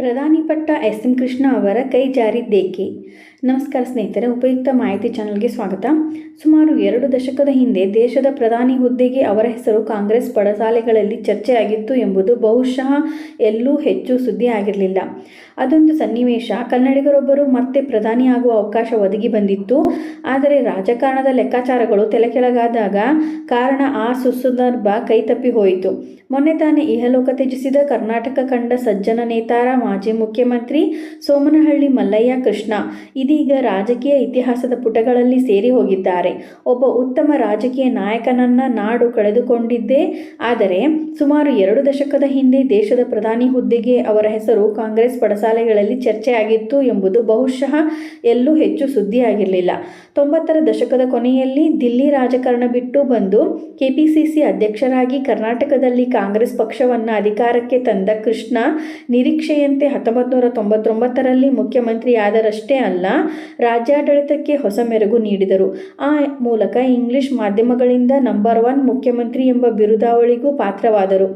ಪ್ರಧಾನಿ ಪಟ್ಟ S M Krishna ಅವರ ಕೈ ಜಾರಿದ್ದೇಕೆ? ನಮಸ್ಕಾರ ಸ್ನೇಹಿತರೆ, ಉಪಯುಕ್ತ ಮಾಹಿತಿ ಚಾನಲ್ಗೆ ಸ್ವಾಗತ. ಸುಮಾರು ಎರಡು ದಶಕದ ಹಿಂದೆ ದೇಶದ ಪ್ರಧಾನಿ ಹುದ್ದೆಗೆ ಅವರ ಹೆಸರು ಕಾಂಗ್ರೆಸ್ ಪಡಸಾಲೆಗಳಲ್ಲಿ ಚರ್ಚೆಯಾಗಿತ್ತು ಎಂಬುದು ಬಹುಶಃ ಎಲ್ಲೂ ಹೆಚ್ಚು ಸುದ್ದಿ ಆಗಿರಲಿಲ್ಲ ಅದೊಂದು ಸನ್ನಿವೇಶ. ಕನ್ನಡಿಗರೊಬ್ಬರು ಮತ್ತೆ ಪ್ರಧಾನಿ ಆಗುವ ಅವಕಾಶ ಒದಗಿ ಬಂದಿತ್ತು. ಆದರೆ ರಾಜಕಾರಣದ ಲೆಕ್ಕಾಚಾರಗಳು ತಲೆಕೆಳಗಾದಾಗ ಕಾರಣ ಆ ಸುಸಂದರ್ಭ ಕೈತಪ್ಪಿ ಹೋಯಿತು. ಮೊನ್ನೆ ತಾನೇ ಇಹಲೋಕ ತ್ಯಜಿಸಿದ ಕರ್ನಾಟಕ ಕಂಡ ಸಜ್ಜನ ನೇತಾರ ಮಾಜಿ ಮುಖ್ಯಮಂತ್ರಿ ಸೋಮನಹಳ್ಳಿ ಮಲ್ಲಯ್ಯ ಕೃಷ್ಣ ಇದೀಗ ರಾಜಕೀಯ ಇತಿಹಾಸದ ಪುಟಗಳಲ್ಲಿ ಸೇರಿ ಹೋಗಿದ್ದಾರೆ. ಒಬ್ಬ ಉತ್ತಮ ರಾಜಕೀಯ ನಾಯಕನನ್ನ ನಾಡು ಕಳೆದುಕೊಂಡಿದ್ದೆ. ಆದರೆ ಸುಮಾರು ಎರಡು ದಶಕದ ಹಿಂದೆ ದೇಶದ ಪ್ರಧಾನಿ ಹುದ್ದೆಗೆ ಅವರ ಹೆಸರು ಕಾಂಗ್ರೆಸ್ ಪಡಸಾಲೆಗಳಲ್ಲಿ ಚರ್ಚೆಯಾಗಿತ್ತು ಎಂಬುದು ಬಹುಶಃ ಎಲ್ಲೂ ಹೆಚ್ಚು ಸುದ್ದಿಯಾಗಿರಲಿಲ್ಲ. ತೊಂಬತ್ತರ ದಶಕದ ಕೊನೆಯಲ್ಲಿ ದಿಲ್ಲಿ ರಾಜಕಾರಣ ಬಿಟ್ಟು ಬಂದು ಕೆಪಿಸಿಸಿ ಅಧ್ಯಕ್ಷರಾಗಿ ಕರ್ನಾಟಕದಲ್ಲಿ ಕಾಂಗ್ರೆಸ್ ಪಕ್ಷವನ್ನು ಅಧಿಕಾರಕ್ಕೆ ತಂದ ಕೃಷ್ಣ ನಿರೀಕ್ಷೆಯಂತೆ ಹತ್ತೊಂಬತ್ತು ನೂರ ತೊಂಬತ್ತೊಂಬತ್ತರಲ್ಲಿ ಮುಖ್ಯಮಂತ್ರಿಯಾದರಷ್ಟೇ ಅಲ್ಲ ರಾಜ್ಯಾಡಳಿತಕ್ಕೆ ಹೊಸ ಮೆರುಗು ನೀಡಿದರು. ಆ ಮೂಲಕ ಇಂಗ್ಲಿಷ್ ಮಾಧ್ಯಮಗಳಿಂದ ನಂಬರ್ ಒನ್ ಮುಖ್ಯಮಂತ್ರಿ ಎಂಬ ಬಿರುದಾವಳಿಗೂ ಪಾತ್ರವಾದರು.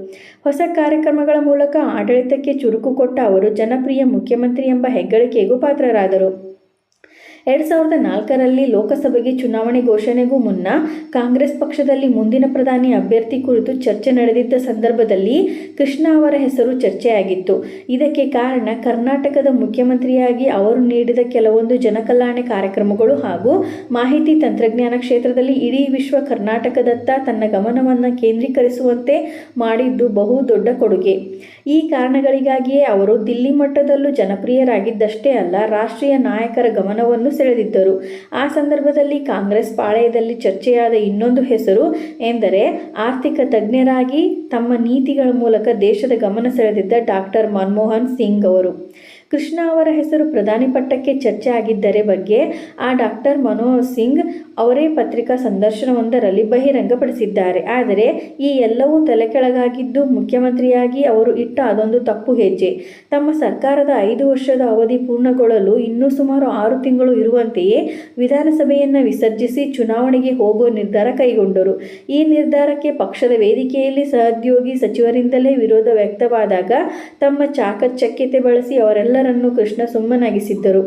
ಹೊಸ ಕಾರ್ಯಕ್ರಮಗಳ ಮೂಲಕ ಆಡಳಿತಕ್ಕೆ ಚುರುಕು ಕೊಟ್ಟ ಅವರು ಜನಪ್ರಿಯ ಮುಖ್ಯಮಂತ್ರಿ ಎಂಬ ಹೆಗ್ಗಳಿಕೆಗೂ ಪಾತ್ರರಾದರು. ಎರಡು ಸಾವಿರದ ನಾಲ್ಕರಲ್ಲಿ ಲೋಕಸಭೆಗೆ ಚುನಾವಣೆ ಘೋಷಣೆಗೂ ಮುನ್ನ ಕಾಂಗ್ರೆಸ್ ಪಕ್ಷದಲ್ಲಿ ಮುಂದಿನ ಪ್ರಧಾನಿ ಅಭ್ಯರ್ಥಿ ಕುರಿತು ಚರ್ಚೆ ನಡೆದಿದ್ದ ಸಂದರ್ಭದಲ್ಲಿ ಕೃಷ್ಣ ಅವರ ಹೆಸರು ಚರ್ಚೆಯಾಗಿತ್ತು. ಇದಕ್ಕೆ ಕಾರಣ ಕರ್ನಾಟಕದ ಮುಖ್ಯಮಂತ್ರಿಯಾಗಿ ಅವರು ನೀಡಿದ ಕೆಲವೊಂದು ಜನಕಲ್ಯಾಣ ಕಾರ್ಯಕ್ರಮಗಳು ಹಾಗೂ ಮಾಹಿತಿ ತಂತ್ರಜ್ಞಾನ ಕ್ಷೇತ್ರದಲ್ಲಿ ಇಡೀ ವಿಶ್ವ ಕರ್ನಾಟಕದತ್ತ ತನ್ನ ಗಮನವನ್ನು ಕೇಂದ್ರೀಕರಿಸುವಂತೆ ಮಾಡಿದ್ದು ಬಹು ದೊಡ್ಡ ಕೊಡುಗೆ. ಈ ಕಾರಣಗಳಿಗಾಗಿಯೇ ಅವರು ದಿಲ್ಲಿ ಮಟ್ಟದಲ್ಲೂ ಜನಪ್ರಿಯರಾಗಿದ್ದಷ್ಟೇ ಅಲ್ಲ, ರಾಷ್ಟ್ರೀಯ ನಾಯಕರ ಗಮನವನ್ನು ಸೆಳೆದಿದ್ದರು ಆ ಸಂದರ್ಭದಲ್ಲಿ ಕಾಂಗ್ರೆಸ್ ಪಾಳೆಯದಲ್ಲಿ ಚರ್ಚೆಯಾದ ಇನ್ನೊಂದು ಹೆಸರು ಎಂದರೆ, ಆರ್ಥಿಕ ತಜ್ಞರಾಗಿ ತಮ್ಮ ನೀತಿಗಳ ಮೂಲಕ ದೇಶದ ಗಮನ ಸೆಳೆದಿದ್ದ ಡಾಕ್ಟರ್ ಮನಮೋಹನ್ ಸಿಂಗ್ ಅವರು. ಕೃಷ್ಣ ಅವರ ಹೆಸರು ಪ್ರಧಾನಿ ಪಟ್ಟಕ್ಕೆ ಚರ್ಚೆ ಆಗಿದ್ದರೆ ಬಗ್ಗೆ ಆ ಡಾಕ್ಟರ್ ಮನೋಹರ್ ಸಿಂಗ್ ಅವರೇ ಪತ್ರಿಕಾ ಸಂದರ್ಶನವೊಂದರಲ್ಲಿ ಬಹಿರಂಗಪಡಿಸಿದ್ದಾರೆ. ಆದರೆ ಈ ಎಲ್ಲವೂ ತಲೆಕೆಳಗಾಗಿದ್ದು ಮುಖ್ಯಮಂತ್ರಿಯಾಗಿ ಅವರು ಇಟ್ಟ ಅದೊಂದು ತಪ್ಪು ಹೆಜ್ಜೆ. ತಮ್ಮ ಸರ್ಕಾರದ ಐದು ವರ್ಷದ ಅವಧಿ ಪೂರ್ಣಗೊಳ್ಳಲು ಇನ್ನೂ ಸುಮಾರು ಆರು ತಿಂಗಳು ಇರುವಂತೆಯೇ ವಿಧಾನಸಭೆಯನ್ನು ವಿಸರ್ಜಿಸಿ ಚುನಾವಣೆಗೆ ಹೋಗುವ ನಿರ್ಧಾರ ಕೈಗೊಂಡರು. ಈ ನಿರ್ಧಾರಕ್ಕೆ ಪಕ್ಷದ ವೇದಿಕೆಯಲ್ಲಿ ಸಹೋದ್ಯೋಗಿ ಸಚಿವರಿಂದಲೇ ವಿರೋಧ ವ್ಯಕ್ತವಾದಾಗ ತಮ್ಮ ಚಾಕಚಕ್ಯತೆ ಬಳಸಿ ಅವರೆಲ್ಲರನ್ನೂ ಕೃಷ್ಣ ಸುಮ್ಮನಾಗಿಸಿದ್ದರು.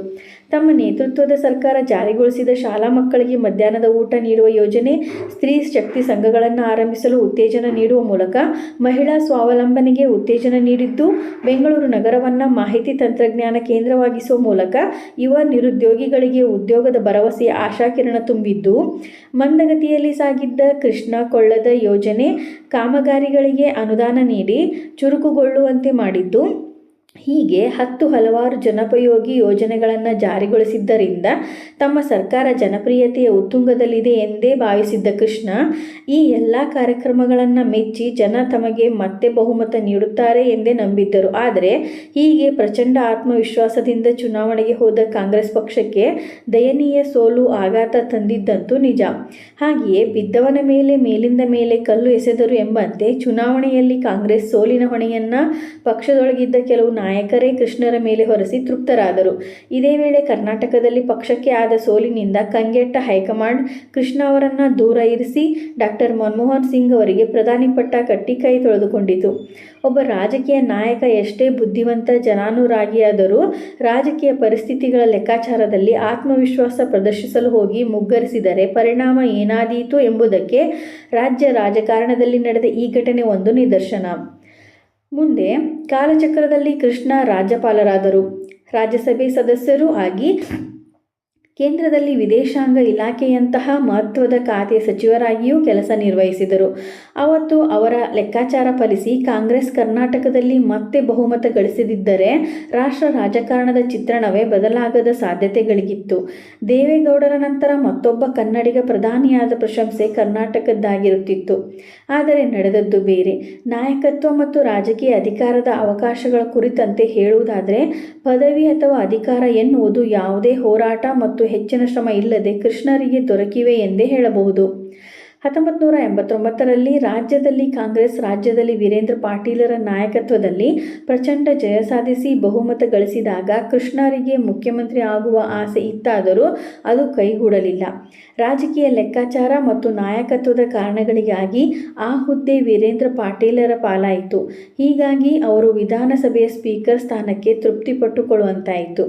ತಮ್ಮ ನೇತೃತ್ವದ ಸರ್ಕಾರ ಜಾರಿಗೊಳಿಸಿದ ಶಾಲಾ ಮಕ್ಕಳಿಗೆ ಮಧ್ಯಾಹ್ನದ ಊಟ ನೀಡುವ ಯೋಜನೆ, ಸ್ತ್ರೀ ಶಕ್ತಿ ಸಂಘಗಳನ್ನು ಆರಂಭಿಸಲು ಉತ್ತೇಜನ ನೀಡುವ ಮೂಲಕ ಮಹಿಳಾ ಸ್ವಾವಲಂಬನೆಗೆ ಉತ್ತೇಜನ ನೀಡಿದ್ದು, ಬೆಂಗಳೂರು ನಗರವನ್ನು ಮಾಹಿತಿ ತಂತ್ರಜ್ಞಾನ ಕೇಂದ್ರವಾಗಿಸುವ ಮೂಲಕ ಯುವ ನಿರುದ್ಯೋಗಿಗಳಿಗೆ ಉದ್ಯೋಗದ ಭರವಸೆ ಆಶಾಕಿರಣ ತುಂಬಿದ್ದು, ಮಂದಗತಿಯಲ್ಲಿ ಸಾಗಿದ್ದ ಕೃಷ್ಣ ಕೊಳ್ಳದ ಯೋಜನೆ ಕಾಮಗಾರಿಗಳಿಗೆ ಅನುದಾನ ನೀಡಿ ಚುರುಕುಗೊಳ್ಳುವಂತೆ ಮಾಡಿದ್ದು ಹೀಗೆ ಹತ್ತು ಹಲವಾರು ಜನಪಯೋಗಿ ಯೋಜನೆಗಳನ್ನು ಜಾರಿಗೊಳಿಸಿದ್ದರಿಂದ ತಮ್ಮ ಸರ್ಕಾರ ಜನಪ್ರಿಯತೆಯ ಉತ್ತುಂಗದಲ್ಲಿದೆ ಎಂದೇ ಭಾವಿಸಿದ್ದ ಕೃಷ್ಣ, ಈ ಎಲ್ಲ ಕಾರ್ಯಕ್ರಮಗಳನ್ನು ಮೆಚ್ಚಿ ಜನ ತಮಗೆ ಮತ್ತೆ ಬಹುಮತ ನೀಡುತ್ತಾರೆ ಎಂದೇ ನಂಬಿದ್ದರು. ಆದರೆ ಹೀಗೆ ಪ್ರಚಂಡ ಆತ್ಮವಿಶ್ವಾಸದಿಂದ ಚುನಾವಣೆಗೆ ಹೋದ ಕಾಂಗ್ರೆಸ್ ಪಕ್ಷಕ್ಕೆ ದಯನೀಯ ಸೋಲು ಆಘಾತ ತಂದಿದ್ದಂತೂ ನಿಜ. ಹಾಗೆಯೇ ಬಿದ್ದವನ ಮೇಲೆ, ಮೇಲಿಂದ ಮೇಲೆ ಕಲ್ಲು ಎಸೆದರು ಎಂಬಂತೆ ಚುನಾವಣೆಯಲ್ಲಿ ಕಾಂಗ್ರೆಸ್ ಸೋಲಿನ ಹೊಣೆಯನ್ನು ಪಕ್ಷದೊಳಗಿದ್ದ ಕೆಲವು ಕೃಷ್ಣರ ಮೇಲೆ ಹೊರಸಿ ತೃಪ್ತರಾದರು. ಇದೇ ವೇಳೆ ಕರ್ನಾಟಕದಲ್ಲಿ ಪಕ್ಷಕ್ಕೆ ಆದ ಸೋಲಿನಿಂದ ಕಂಗೆಟ್ಟ ಹೈಕಮಾಂಡ್ ಕೃಷ್ಣ ಅವರನ್ನು ದೂರ ಇರಿಸಿ ಡಾಕ್ಟರ್ ಮನಮೋಹನ್ ಸಿಂಗ್ ಅವರಿಗೆ ಪ್ರಧಾನಿ ಪಟ್ಟ ಕಟ್ಟಿ ಕೈ ತೊಳೆದುಕೊಂಡಿತು. ಒಬ್ಬ ರಾಜಕೀಯ ನಾಯಕ ಎಷ್ಟೇ ಬುದ್ಧಿವಂತ ಜನಾನುರಾಗಿಯಾದರೂ ರಾಜಕೀಯ ಪರಿಸ್ಥಿತಿಗಳ ಲೆಕ್ಕಾಚಾರದಲ್ಲಿ ಆತ್ಮವಿಶ್ವಾಸ ಪ್ರದರ್ಶಿಸಲು ಹೋಗಿ ಮುಗ್ಗರಿಸಿದರೆ ಪರಿಣಾಮ ಏನಾದೀತು ಎಂಬುದಕ್ಕೆ ರಾಜ್ಯ ರಾಜಕಾರಣದಲ್ಲಿ ನಡೆದ ಈ ಘಟನೆ ಒಂದು ನಿದರ್ಶನ. ಮುಂದೆ ಕಾಲಚಕ್ರದಲ್ಲಿ ಕೃಷ್ಣ ರಾಜ್ಯಪಾಲರಾದರು. ರಾಜ್ಯಸಭೆ ಸದಸ್ಯರೂ ಆಗಿ ಕೇಂದ್ರದಲ್ಲಿ ವಿದೇಶಾಂಗ ಇಲಾಖೆಯಂತಹ ಮಹತ್ವದ ಖಾತೆ ಸಚಿವರಾಗಿಯೂ ಕೆಲಸ ನಿರ್ವಹಿಸಿದರು. ಅವತ್ತು ಅವರ ಲೆಕ್ಕಾಚಾರ ಫಲಿಸಿ ಕಾಂಗ್ರೆಸ್ ಕರ್ನಾಟಕದಲ್ಲಿ ಮತ್ತೆ ಬಹುಮತ ಗಳಿಸದಿದ್ದರೆ ರಾಷ್ಟ್ರ ರಾಜಕಾರಣದ ಚಿತ್ರಣವೇ ಬದಲಾಗದ ಸಾಧ್ಯತೆಗಳಿಗಿತ್ತು. ದೇವೇಗೌಡರ ನಂತರ ಮತ್ತೊಬ್ಬ ಕನ್ನಡಿಗ ಪ್ರಧಾನಿಯಾದ ಪ್ರಶಂಸೆ ಕರ್ನಾಟಕದ್ದಾಗಿರುತ್ತಿತ್ತು. ಆದರೆ ನಡೆದದ್ದು ಬೇರೆ. ನಾಯಕತ್ವ ಮತ್ತು ರಾಜಕೀಯ ಅಧಿಕಾರದ ಅವಕಾಶಗಳ ಕುರಿತಂತೆ ಹೇಳುವುದಾದರೆ, ಪದವಿ ಅಥವಾ ಅಧಿಕಾರ ಎನ್ನುವುದು ಯಾವುದೇ ಹೋರಾಟ ಮತ್ತು ಹೆಚ್ಚಿನ ಶ್ರಮ ಇಲ್ಲದೆ ಕೃಷ್ಣರಿಗೆ ದೊರಕಿವೆ ಎಂದೇ ಹೇಳಬಹುದು. ಹತ್ತೊಂಬತ್ತು ನೂರ ಎಂಬತ್ತೊಂಬತ್ತರಲ್ಲಿ ರಾಜ್ಯದಲ್ಲಿ ಕಾಂಗ್ರೆಸ್, ರಾಜ್ಯದಲ್ಲಿ ವೀರೇಂದ್ರ ಪಾಟೀಲರ ನಾಯಕತ್ವದಲ್ಲಿ ಪ್ರಚಂಡ ಜಯ ಸಾಧಿಸಿ ಬಹುಮತ ಗಳಿಸಿದಾಗ ಕೃಷ್ಣರಿಗೆ ಮುಖ್ಯಮಂತ್ರಿ ಆಗುವ ಆಸೆ ಇತ್ತಾದರೂ ಅದು ಕೈಗೂಡಲಿಲ್ಲ. ರಾಜಕೀಯ ಲೆಕ್ಕಾಚಾರ ಮತ್ತು ನಾಯಕತ್ವದ ಕಾರಣಗಳಿಗಾಗಿ ಆ ಹುದ್ದೆ ವೀರೇಂದ್ರ ಪಾಟೀಲರ ಪಾಲಾಯಿತು. ಹೀಗಾಗಿ ಅವರು ವಿಧಾನಸಭೆಯ ಸ್ಪೀಕರ್ ಸ್ಥಾನಕ್ಕೆ ತೃಪ್ತಿಪಟ್ಟುಕೊಳ್ಳುವಂತಾಯಿತು.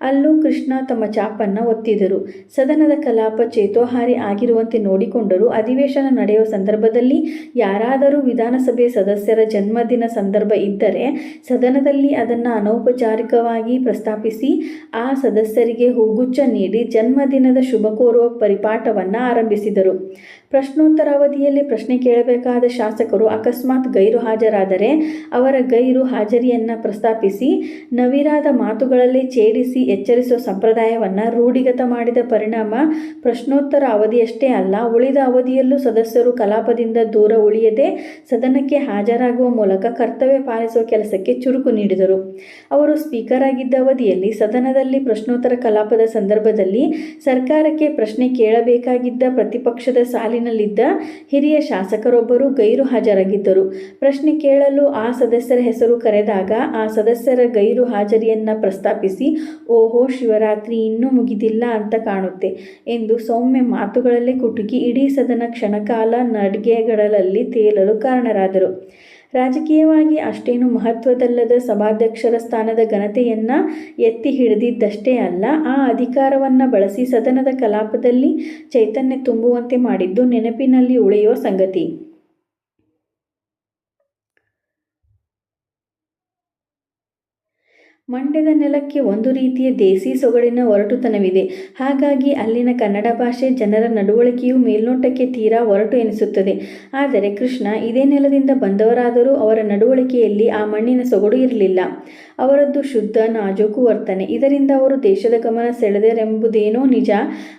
ಅಲ್ಲೂ ಕೃಷ್ಣ ತಮ್ಮ ಚಾಪನ್ನು ಒತ್ತಿದರು. ಸದನದ ಕಲಾಪ ಚೇತೋಹಾರಿ ಆಗಿರುವಂತೆ ನೋಡಿಕೊಂಡರು ಅಧಿವೇಶನ ನಡೆಯುವ ಸಂದರ್ಭದಲ್ಲಿ ಯಾರಾದರೂ ವಿಧಾನಸಭೆ ಸದಸ್ಯರ ಜನ್ಮದಿನ ಸಂದರ್ಭ ಇದ್ದರೆ ಸದನದಲ್ಲಿ ಅದನ್ನು ಅನೌಪಚಾರಿಕವಾಗಿ ಪ್ರಸ್ತಾಪಿಸಿ ಆ ಸದಸ್ಯರಿಗೆ ಹೂಗುಚ್ಛ ನೀಡಿ ಜನ್ಮದಿನದ ಶುಭ ಕೋರುವ ಪರಿಪಾಠವನ್ನು ಆರಂಭಿಸಿದರು. ಪ್ರಶ್ನೋತ್ತರ ಅವಧಿಯಲ್ಲಿ ಪ್ರಶ್ನೆ ಕೇಳಬೇಕಾದ ಶಾಸಕರು ಅಕಸ್ಮಾತ್ ಗೈರು ಹಾಜರಾದರೆ ಅವರ ಗೈರು ಹಾಜರಿಯನ್ನು ಪ್ರಸ್ತಾಪಿಸಿ ನವಿರಾದ ಮಾತುಗಳಲ್ಲಿ ಛೇಡಿಸಿ ಎಚ್ಚರಿಸುವ ಸಂಪ್ರದಾಯವನ್ನು ರೂಢಿಗತ ಮಾಡಿದ ಪರಿಣಾಮ ಪ್ರಶ್ನೋತ್ತರ ಅವಧಿಯಷ್ಟೇ ಅಲ್ಲ, ಉಳಿದ ಅವಧಿಯಲ್ಲೂ ಸದಸ್ಯರು ಕಲಾಪದಿಂದ ದೂರ ಉಳಿಯದೆ ಸದನಕ್ಕೆ ಹಾಜರಾಗುವ ಮೂಲಕ ಕರ್ತವ್ಯ ಪಾಲಿಸುವ ಕೆಲಸಕ್ಕೆ ಚುರುಕು ನೀಡಿದರು. ಅವರು ಸ್ಪೀಕರ್ ಆಗಿದ್ದ ಅವಧಿಯಲ್ಲಿ ಸದನದಲ್ಲಿ ಪ್ರಶ್ನೋತ್ತರ ಕಲಾಪದ ಸಂದರ್ಭದಲ್ಲಿ ಸರ್ಕಾರಕ್ಕೆ ಪ್ರಶ್ನೆ ಕೇಳಬೇಕಾಗಿದ್ದ ಪ್ರತಿಪಕ್ಷದ ಸಾಲಿನಲ್ಲಿದ್ದ ಹಿರಿಯ ಶಾಸಕರೊಬ್ಬರು ಗೈರು ಹಾಜರಾಗಿದ್ದರು. ಪ್ರಶ್ನೆ ಕೇಳಲು ಆ ಸದಸ್ಯರ ಹೆಸರು ಕರೆದಾಗ ಆ ಸದಸ್ಯರ ಗೈರು ಹಾಜರಿಯನ್ನ ಪ್ರಸ್ತಾಪಿಸಿ, ಓಹೋ, ಶಿವರಾತ್ರಿ ಇನ್ನೂ ಮುಗಿದಿಲ್ಲ ಅಂತ ಕಾಣುತ್ತೆ ಎಂದು ಸೌಮ್ಯ ಮಾತುಗಳಲ್ಲೇ ಕುಟುಕಿ ಇಡೀ ಸದನ ಕ್ಷಣಕಾಲ ನಡಿಗೆಗಳಲ್ಲಿ ತೇಲಲು ಕಾರಣರಾದರು. ರಾಜಕೀಯವಾಗಿ ಅಷ್ಟೇನು ಮಹತ್ವದಲ್ಲದ ಸಭಾಧ್ಯಕ್ಷರ ಸ್ಥಾನದ ಘನತೆಯನ್ನು ಎತ್ತಿ ಹಿಡಿದಿದ್ದಷ್ಟೇ ಅಲ್ಲ, ಆ ಅಧಿಕಾರವನ್ನು ಬಳಸಿ ಸದನದ ಕಲಾಪದಲ್ಲಿ ಚೈತನ್ಯ ತುಂಬುವಂತೆ ಮಾಡಿದ್ದು ನೆನಪಿನಲ್ಲಿ ಉಳಿಯುವ ಸಂಗತಿ. ಮಂಡ್ಯದ ನೆಲಕ್ಕೆ ಒಂದು ರೀತಿಯ ದೇಸಿ ಸೊಗಡಿನ ಒರಟುತನವಿದೆ. ಹಾಗಾಗಿ ಅಲ್ಲಿನ ಕನ್ನಡ ಭಾಷೆ ಜನರ ನಡವಳಿಕೆಯು ಮೇಲ್ನೋಟಕ್ಕೆ ತೀರಾ ಒರಟು ಎನಿಸುತ್ತದೆ. ಆದರೆ ಕೃಷ್ಣ ಇದೇ ನೆಲದಿಂದ ಬಂದವರಾದರೂ ಅವರ ನಡವಳಿಕೆಯಲ್ಲಿ ಆ ಮಣ್ಣಿನ ಸೊಗಡು ಇರಲಿಲ್ಲ. ಅವರದ್ದು ಶುದ್ಧ, ನಾಜೂಕು ವರ್ತನೆ. ಇದರಿಂದ ಅವರು ದೇಶದ ಗಮನ ಸೆಳೆದರೆಂಬುದೇನೋ ನಿಜ.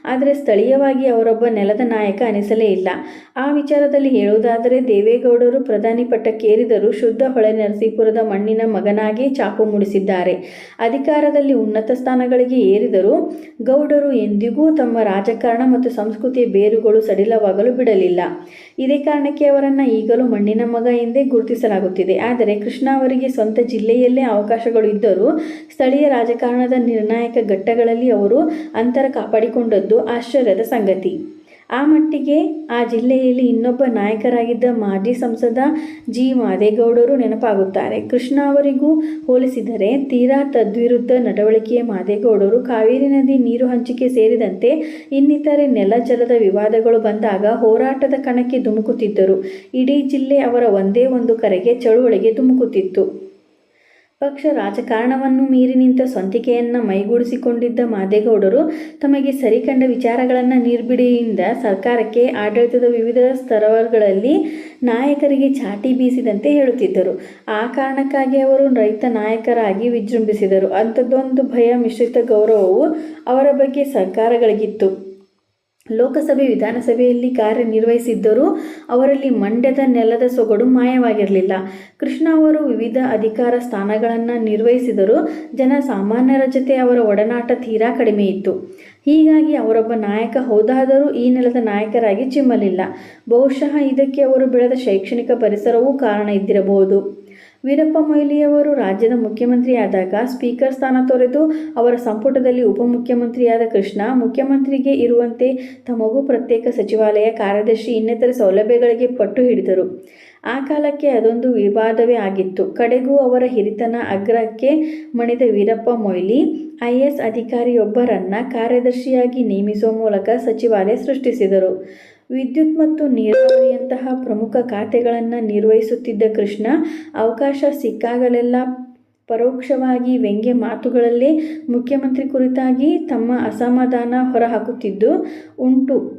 ಆದರೆ ಸ್ಥಳೀಯವಾಗಿ ಅವರೊಬ್ಬ ನೆಲದ ನಾಯಕ ಅನಿಸಲೇ ಇಲ್ಲ. ಆ ವಿಚಾರದಲ್ಲಿ ಹೇಳುವುದಾದರೆ ದೇವೇಗೌಡರು ಪ್ರಧಾನಿ ಪಟ್ಟಕ್ಕೇರಿದರೂ ಶುದ್ಧ ಹೊಳೆ ನರಸೀಪುರದ ಮಣ್ಣಿನ ಮಗನಾಗಿ ಚಾಪು ಮೂಡಿಸಿದ್ದಾರೆ. ಅಧಿಕಾರದಲ್ಲಿ ಉನ್ನತ ಸ್ಥಾನಗಳಿಗೆ ಏರಿದರೂ ಗೌಡರು ಎಂದಿಗೂ ತಮ್ಮ ರಾಜಕಾರಣ ಮತ್ತು ಸಂಸ್ಕೃತಿಯ ಬೇರುಗಳು ಸಡಿಲವಾಗಲು ಬಿಡಲಿಲ್ಲ. ಇದೇ ಕಾರಣಕ್ಕೆ ಅವರನ್ನು ಈಗಲೂ ಮಣ್ಣಿನ ಮಗ ಎಂದೇ ಗುರುತಿಸಲಾಗುತ್ತಿದೆ. ಆದರೆ ಕೃಷ್ಣ ಅವರಿಗೆ ಸ್ವಂತ ಜಿಲ್ಲೆಯಲ್ಲೇ ಅವಕಾಶಗಳು ಇದ್ದರೂ ಸ್ಥಳೀಯ ರಾಜಕಾರಣದ ನಿರ್ಣಾಯಕ ಘಟ್ಟಗಳಲ್ಲಿ ಅವರು ಅಂತರ ಕಾಪಾಡಿಕೊಂಡದ್ದು ಆಶ್ಚರ್ಯದ ಸಂಗತಿ. ಆ ಮಟ್ಟಿಗೆ ಆ ಜಿಲ್ಲೆಯಲ್ಲಿ ಇನ್ನೊಬ್ಬ ನಾಯಕರಾಗಿದ್ದ ಮಾಜಿ ಸಂಸದ ಜಿ. ಮಾದೇಗೌಡರು ನೆನಪಾಗುತ್ತಾರೆ. ಕೃಷ್ಣ ಅವರಿಗೂ ಹೋಲಿಸಿದರೆ ತೀರಾ ತದ್ವಿರುದ್ಧ ನಡವಳಿಕೆಯ ಮಾದೇಗೌಡರು ಕಾವೇರಿ ನದಿ ನೀರು ಹಂಚಿಕೆ ಸೇರಿದಂತೆ ಇನ್ನಿತರೆ ನೆಲ ಜಲದ ವಿವಾದಗಳು ಬಂದಾಗ ಹೋರಾಟದ ಕಣಕ್ಕೆ ಧುಮುಕುತ್ತಿದ್ದರು. ಇಡೀ ಜಿಲ್ಲೆ ಅವರ ಒಂದೇ ಒಂದು ಕರೆಗೆ ಚಳುವಳಿಗೆ ಧುಮುಕುತ್ತಿತ್ತು. ಪಕ್ಷ ರಾಜಕಾರಣವನ್ನು ಮೀರಿ ನಿಂತ ಸ್ವಂತಿಕೆಯನ್ನು ಮೈಗೂಡಿಸಿಕೊಂಡಿದ್ದ ಮಾದೇಗೌಡರು ತಮಗೆ ಸರಿಕಂಡ ವಿಚಾರಗಳನ್ನು ನಿರ್ಬಿಡಿಯಿಂದ ಸರ್ಕಾರಕ್ಕೆ ಆಡಳಿತದ ವಿವಿಧ ಸ್ತರಗಳಲ್ಲಿ ನಾಯಕರಿಗೆ ಚಾಟಿ ಬೀಸಿದಂತೆ ಹೇಳುತ್ತಿದ್ದರು. ಆ ಕಾರಣಕ್ಕಾಗಿ ಅವರು ರೈತ ನಾಯಕರಾಗಿ ವಿಜೃಂಭಿಸಿದರು. ಅಂಥದ್ದೊಂದು ಭಯ, ಮಿಶ್ರಿತ ಗೌರವವು ಅವರ ಬಗ್ಗೆ ಸರ್ಕಾರಗಳಿಗಿತ್ತು. ಲೋಕಸಭೆ, ವಿಧಾನಸಭೆಯಲ್ಲಿ ಕಾರ್ಯನಿರ್ವಹಿಸಿದ್ದರೂ ಅವರಲ್ಲಿ ಮಂಡ್ಯದ ನೆಲದ ಸೊಗಡು ಮಾಯವಾಗಿರಲಿಲ್ಲ. ಕೃಷ್ಣ ಅವರು ವಿವಿಧ ಅಧಿಕಾರ ಸ್ಥಾನಗಳನ್ನು ನಿರ್ವಹಿಸಿದರೂ ಜನ ಸಾಮಾನ್ಯರ ಜೊತೆ ಅವರ ಒಡನಾಟ ತೀರಾ ಕಡಿಮೆ ಇತ್ತು. ಹೀಗಾಗಿ ಅವರೊಬ್ಬ ನಾಯಕ ಹೋದಾದರೂ ಈ ನೆಲದ ನಾಯಕರಾಗಿ ಚಿಮ್ಮಲಿಲ್ಲ. ಬಹುಶಃ ಇದಕ್ಕೆ ಅವರು ಬೆಳೆದ ಶೈಕ್ಷಣಿಕ ಪರಿಸರವೂ ಕಾರಣ ಇದ್ದಿರಬಹುದು. ವೀರಪ್ಪ ಮೊಯ್ಲಿಯವರು ರಾಜ್ಯದ ಮುಖ್ಯಮಂತ್ರಿಯಾದಾಗ ಸ್ಪೀಕರ್ ಸ್ಥಾನ ತೊರೆದು ಅವರ ಸಂಪುಟದಲ್ಲಿ ಉಪಮುಖ್ಯಮಂತ್ರಿಯಾದ ಕೃಷ್ಣ, ಮುಖ್ಯಮಂತ್ರಿಗೆ ಇರುವಂತೆ ತಮಗೂ ಪ್ರತ್ಯೇಕ ಸಚಿವಾಲಯ ಕಾರ್ಯದರ್ಶಿ ಇನ್ನಿತರ ಸೌಲಭ್ಯಗಳಿಗೆ ಪಟ್ಟು ಹಿಡಿದರು. ಆ ಕಾಲಕ್ಕೆ ಅದೊಂದು ವಿವಾದವೇ ಆಗಿತ್ತು. ಕಡೆಗೂ ಅವರ ಹಿರಿತನ ಅಗ್ರಕ್ಕೆ ಮಣಿದ ವೀರಪ್ಪ ಮೊಯ್ಲಿ ಐ ಎಸ್ ಅಧಿಕಾರಿಯೊಬ್ಬರನ್ನು ಕಾರ್ಯದರ್ಶಿಯಾಗಿ ನೇಮಿಸುವ ಮೂಲಕ ಸಚಿವಾಲಯ ಸೃಷ್ಟಿಸಿದರು. ವಿದ್ಯುತ್ ಮತ್ತು ನೀರಾವರಿಯಂತಹ ಪ್ರಮುಖ ಖಾತೆಗಳನ್ನು ನಿರ್ವಹಿಸುತ್ತಿದ್ದ ಕೃಷ್ಣ, ಅವಕಾಶ ಸಿಕ್ಕಾಗಲೆಲ್ಲ ಪರೋಕ್ಷವಾಗಿ ವ್ಯಂಗ್ಯ ಮಾತುಗಳಲ್ಲೇ ಮುಖ್ಯಮಂತ್ರಿ ಕುರಿತಾಗಿ ತಮ್ಮ ಅಸಮಾಧಾನ ಹೊರಹಾಕುತ್ತಿದ್ದು, ಉಂಟು.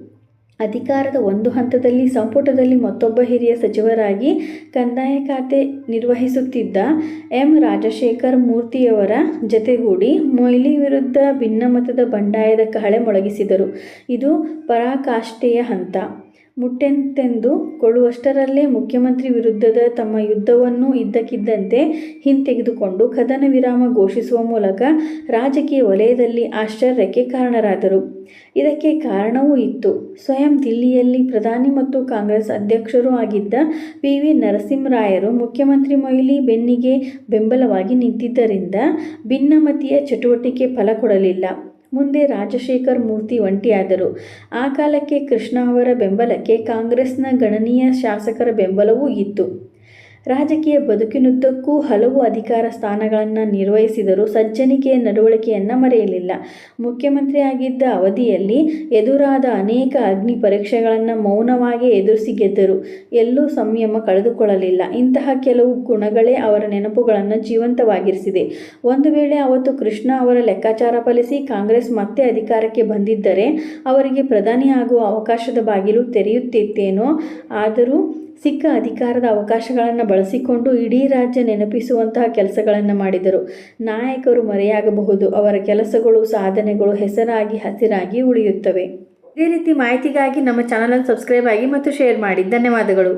ಅಧಿಕಾರದ ಒಂದು ಹಂತದಲ್ಲಿ ಸಂಪುಟದಲ್ಲಿ ಮತ್ತೊಬ್ಬ ಹಿರಿಯ ಸಚಿವರಾಗಿ ಕಂದಾಯ ಖಾತೆ ನಿರ್ವಹಿಸುತ್ತಿದ್ದ ಎಂ ರಾಜಶೇಖರ್ ಮೂರ್ತಿಯವರ ಜತೆಗೂಡಿ ಮೊಯ್ಲಿ ವಿರುದ್ಧ ಭಿನ್ನಮತದ ಬಂಡಾಯದ ಕಹಳೆ ಮೊಳಗಿಸಿದರು. ಇದು ಪರಾಕಾಷ್ಠೆಯ ಹಂತ. ಮುಟ್ಟೆಂತೆಂದು ಕೊಳ್ಳುವಷ್ಟರಲ್ಲೇ ಮುಖ್ಯಮಂತ್ರಿ ವಿರುದ್ಧದ ತಮ್ಮ ಯುದ್ಧವನ್ನು ಇದ್ದಕ್ಕಿದ್ದಂತೆ ಹಿಂತೆಗೆದುಕೊಂಡು ಕದನ ವಿರಾಮ ಘೋಷಿಸುವ ಮೂಲಕ ರಾಜಕೀಯ ವಲಯದಲ್ಲಿ ಆಶ್ಚರ್ಯಕ್ಕೆ ಕಾರಣರಾದರು. ಇದಕ್ಕೆ ಕಾರಣವೂ ಇತ್ತು. ಸ್ವಯಂ ದಿಲ್ಲಿಯಲ್ಲಿ ಪ್ರಧಾನಿ ಮತ್ತು ಕಾಂಗ್ರೆಸ್ ಅಧ್ಯಕ್ಷರೂ ಆಗಿದ್ದ ಪಿ. ವಿ. ನರಸಿಂಹರಾಯರು ಮುಖ್ಯಮಂತ್ರಿ ಮೊಯ್ಲಿ ಬೆನ್ನಿಗೆ ಬೆಂಬಲವಾಗಿ ನಿಂತಿದ್ದರಿಂದ ಭಿನ್ನಮತೀಯ ಚಟುವಟಿಕೆ ಫಲ ಕೊಡಲಿಲ್ಲ. ಮುಂದೆ ರಾಜಶೇಖರ್ ಮೂರ್ತಿ ಒಂಟಿಯಾದರು. ಆ ಕಾಲಕ್ಕೆ ಕೃಷ್ಣ ಅವರ ಬೆಂಬಲಕ್ಕೆ ಕಾಂಗ್ರೆಸ್ನ ಗಣನೀಯ ಶಾಸಕರ ಬೆಂಬಲವೂ ಇತ್ತು. ರಾಜಕೀಯ ಬದುಕಿನುದ್ದಕ್ಕೂ ಹಲವು ಅಧಿಕಾರ ಸ್ಥಾನಗಳನ್ನು ನಿರ್ವಹಿಸಿದರೂ ಸಜ್ಜನಿಕೆಯ ನಡವಳಿಕೆಯನ್ನು ಮರೆಯಲಿಲ್ಲ. ಮುಖ್ಯಮಂತ್ರಿಯಾಗಿದ್ದ ಅವಧಿಯಲ್ಲಿ ಎದುರಾದ ಅನೇಕ ಅಗ್ನಿ ಪರೀಕ್ಷೆಗಳನ್ನು ಮೌನವಾಗಿ ಎದುರಿಸಿ ಗೆದ್ದರು. ಎಲ್ಲೂ ಸಂಯಮ ಕಳೆದುಕೊಳ್ಳಲಿಲ್ಲ. ಇಂತಹ ಕೆಲವು ಗುಣಗಳೇ ಅವರ ನೆನಪುಗಳನ್ನು ಜೀವಂತವಾಗಿರಿಸಿದೆ. ಒಂದು ವೇಳೆ ಅವತ್ತು ಕೃಷ್ಣ ಅವರ ಲೆಕ್ಕಾಚಾರ ಫಲಿಸಿ ಕಾಂಗ್ರೆಸ್ ಮತ್ತೆ ಅಧಿಕಾರಕ್ಕೆ ಬಂದಿದ್ದರೆ ಅವರಿಗೆ ಪ್ರಧಾನಿಯಾಗುವ ಅವಕಾಶದ ಬಾಗಿಲು ತೆರೆಯುತ್ತಿತ್ತೇನೋ. ಆದರೂ ಸಿಕ್ಕ ಅಧಿಕಾರದ ಅವಕಾಶಗಳನ್ನು ಬಳಸಿಕೊಂಡು ಇಡೀ ರಾಜ್ಯ ನೆನಪಿಸುವಂತಹ ಕೆಲಸಗಳನ್ನು ಮಾಡಿದರು. ನಾಯಕರು ಮರೆಯಾಗಬಹುದು. ಅವರ ಕೆಲಸಗಳು, ಸಾಧನೆಗಳು ಹೆಸರಾಗಿ, ಹಸಿರಾಗಿ ಉಳಿಯುತ್ತವೆ. ಇದೇ ರೀತಿ ಮಾಹಿತಿಗಾಗಿ ನಮ್ಮ ಚಾನಲನ್ನು ಸಬ್ಸ್ಕ್ರೈಬ್ ಆಗಿ ಮತ್ತು ಶೇರ್ ಮಾಡಿ. ಧನ್ಯವಾದಗಳು.